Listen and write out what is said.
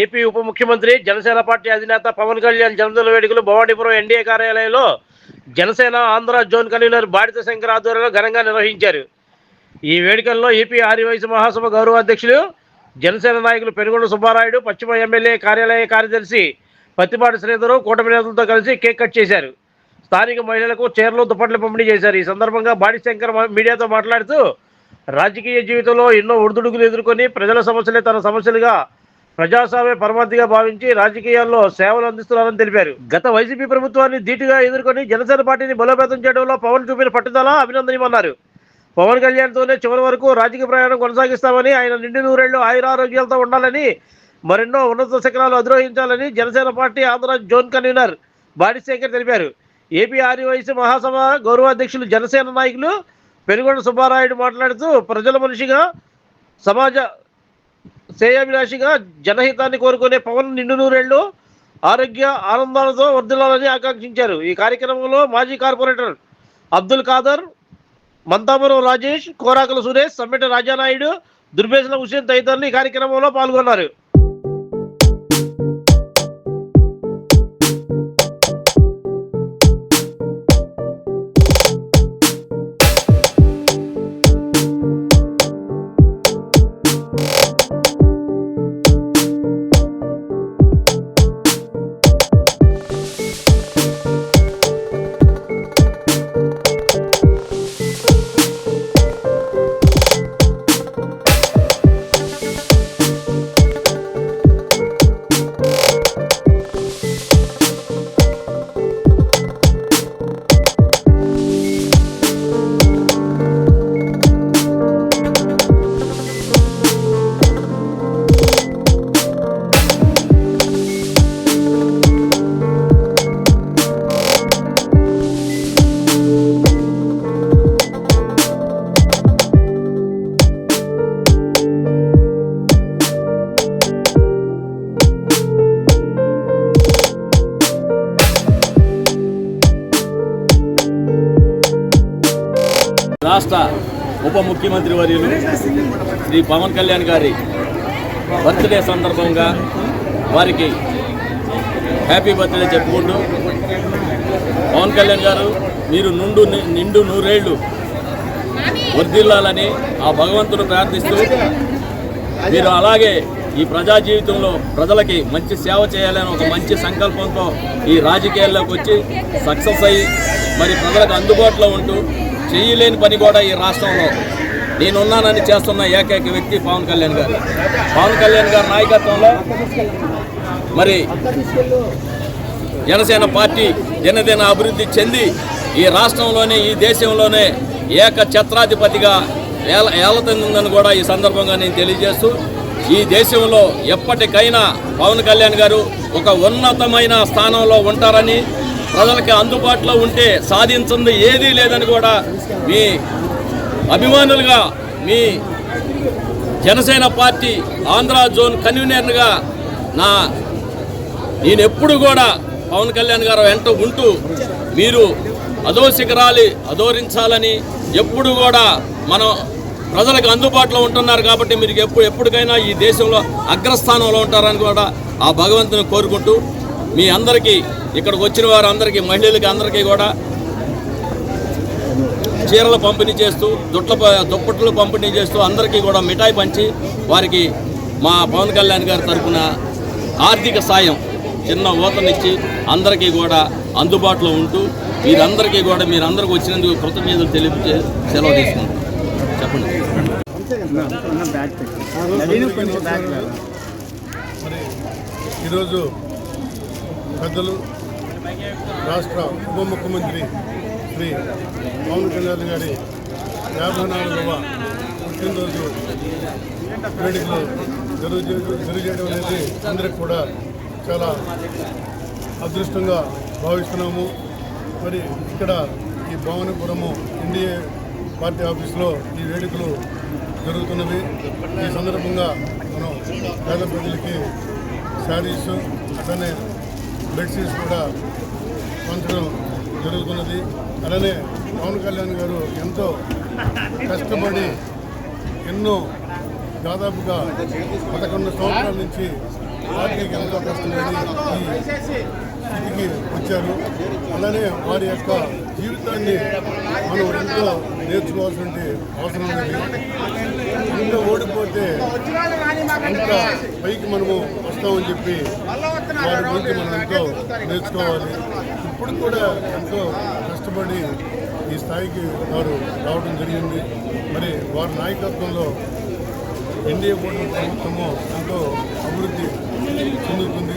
AP ఉప ముఖ్యమంత్రి Janasena party అధినేత పవన్ కళ్యాణ్ జన్మదిన వేడుకలు భవానీపురం ఎన్డీఏ కార్యాలయంలో జనసేన ఆంధ్ర జోన్ కన్వీనర్ బాడిత శంకర్ ఆధ్వర్యంలో ఘనంగా నిర్వహించారు. ఈ వేడుకల్లో ఏపీ ఆదివాసీ మహాసభ గౌరవ అధ్యక్షులు జనసేన నాయకులు పెనుగొండ సుబ్బారాయుడు పశ్చిమ ఎమ్మెల్యే కార్యాలయ కార్యదర్శి పత్తిపాటి శ్రీధరు కూటమి నేతలతో కలిసి కేక్ కట్ చేశారు. స్థానిక మహిళలకు చీరలు దుప్పట్లు పంపిణీ చేశారు. ఈ సందర్భంగా బాడి శంకర్ మీడియాతో మాట్లాడుతూ రాజకీయ జీవితంలో ఎన్నో ఒడిదుడుకులు ఎదుర్కొని ప్రజల సమస్యలే తన సమస్యలుగా ప్రజాస్వామ్య పరమాధిగా భావించి రాజకీయాల్లో సేవలు అందిస్తున్నారని తెలిపారు. గత వైసీపీ ప్రభుత్వాన్ని ధీటుగా ఎదుర్కొని జనసేన పార్టీని బలోపేతం చేయడంలో పవన్ చూపిన పట్టుదల అభినందనమన్నారు పవన్ కళ్యాణ్తోనే చివరి వరకు రాజకీయ ప్రయాణం కొనసాగిస్తామని ఆయన నిండు నూరేళ్ళు ఆయురారోగ్యాలతో ఉండాలని మరెన్నో ఉన్నత శిఖరాలు అధిరోహించాలని Janasena party Andhra zone convener Badishekhar తెలిపారు. ఏపీ ఆదివాసీ మహాసభ గౌరవాధ్యక్షులు జనసేన నాయకులు పెనుగొండ సుబ్బారాయుడు మాట్లాడుతూ ప్రజల మనిషిగా సమాజ శ్రేయాభిలాషిగా జనహితాన్ని కోరుకునే పవన్ నిండు నూరేళ్ళు ఆరోగ్య ఆనందాలతో వర్ధిల్లాలని ఆకాంక్షించారు. ఈ కార్యక్రమంలో మాజీ కార్పొరేటర్ అబ్దుల్ ఖాదర్ మంతామరం రాజేష్ కోరాకల సురేష్ సమ్మెట రాజానాయుడు దుర్భేషణ హుసేన్ తదితరులు ఈ కార్యక్రమంలో పాల్గొన్నారు. రాష్ట్ర ఉప ముఖ్యమంత్రి వర్యులు శ్రీ పవన్ కళ్యాణ్ గారి బర్త్డే సందర్భంగా వారికి హ్యాపీ బర్త్డే చెప్పుకుంటూ పవన్ కళ్యాణ్ గారు మీరు నుండు నిండు నూరేళ్ళు వర్ధిల్లాలని ఆ భగవంతుడు ప్రార్థిస్తూ మీరు అలాగే ఈ ప్రజా జీవితంలో ప్రజలకి మంచి సేవ చేయాలని ఒక మంచి సంకల్పంతో ఈ రాజకీయాల్లోకి వచ్చి సక్సెస్ అయ్యి మరి ప్రజలకు అందుబాటులో ఉంటూ చేయలేని పని కూడా ఈ రాష్ట్రంలో. నేనున్నానని చేస్తున్న ఏకైక వ్యక్తి పవన్ కళ్యాణ్ గారు. పవన్ కళ్యాణ్ గారి నాయకత్వంలో మరి జనసేన పార్టీ దినదిన అభివృద్ధి చెంది ఈ రాష్ట్రంలోనే ఈ దేశంలోనే ఏక ఛత్రాధిపతిగా ఏల ఏలతందని కూడా ఈ సందర్భంగా నేను తెలియజేస్తూ ఈ దేశంలో ఎప్పటికైనా పవన్ కళ్యాణ్ గారు ఒక ఉన్నతమైన స్థానంలో ఉంటారని ప్రజలకి అందుబాటులో ఉంటే సాధించింది ఏదీ లేదని కూడా మీ అభిమానులుగా మీ జనసేన పార్టీ ఆంధ్ర జోన్ కన్వీనర్గా నా నేను ఎప్పుడు కూడా పవన్ కళ్యాణ్ గారు వెంట ఉంటూ మీరు అదో శిఖరాలి అధోరించాలని ఎప్పుడు కూడా మనం ప్రజలకు అందుబాటులో ఉంటున్నారు కాబట్టి మీరు ఎప్పుడు ఎప్పటికైనా ఈ దేశంలో అగ్రస్థానంలో ఉంటారని కూడా ఆ భగవంతుని కోరుకుంటూ మీ అందరికీ ఇక్కడికి వచ్చిన వారు అందరికీ మహిళలకి అందరికీ కూడా చీరలు పంపిణీ చేస్తూ దుట్ల దుప్పట్లు పంపిణీ చేస్తూ అందరికీ కూడా మిఠాయి పంచి వారికి మా పవన్ కళ్యాణ్ గారి తరఫున ఆర్థిక సాయం చిన్న ఊతనిచ్చి అందరికీ కూడా అందుబాటులో ఉంటూ మీరందరికీ కూడా మీరందరికీ వచ్చినందుకు కృతజ్ఞతలు తెలిపి సెలవు తీసుకుంటాం చెప్పండి. మరి ఈరోజు పెద్దలు రాష్ట్ర ఉప ముఖ్యమంత్రి శ్రీ పవన్ కళ్యాణ్ గారి యాభై నాలుగవ పుట్టినరోజు వేడుకలు జరుగు జరగజేయడం అనేది అందరికి కూడా చాలా అదృష్టంగా భావిస్తున్నాము. మరి ఇక్కడ ఈ భవానీపురము ఎన్డీఏ పార్టీ ఆఫీస్లో ఈ వేడుకలు జరుగుతున్నవి. ఈ సందర్భంగా మనం పేద ప్రజలకి శారీస్ అతనే బెడ్షీట్స్ కూడా పంచడం జరుగుతున్నది. అలానే పవన్ కళ్యాణ్ గారు ఎంతో కష్టపడి ఎన్నో దాదాపుగా పదకొండు సంవత్సరాల నుంచి పార్టీకి ఎంతో కష్టపడి స్థితికి వచ్చారు. అలానే వారి యొక్క జీవితాన్ని మనం ఎంతో నేర్చుకోవాల్సిన అవసరం ఉంది. ఇంకా ఓడిపోతే అంత పైకి మనము వస్తామని చెప్పి వారి గురించి మనం ఎంతో నేర్చుకోవాలి. ఇప్పుడు కూడా ఎంతో కష్టపడి ఈ స్థాయికి వారు రావడం జరిగింది. మరి వారి నాయకత్వంలో ఎన్డీఏ కూటమి ప్రభుత్వము ఎంతో అభివృద్ధి చెందుతుంది.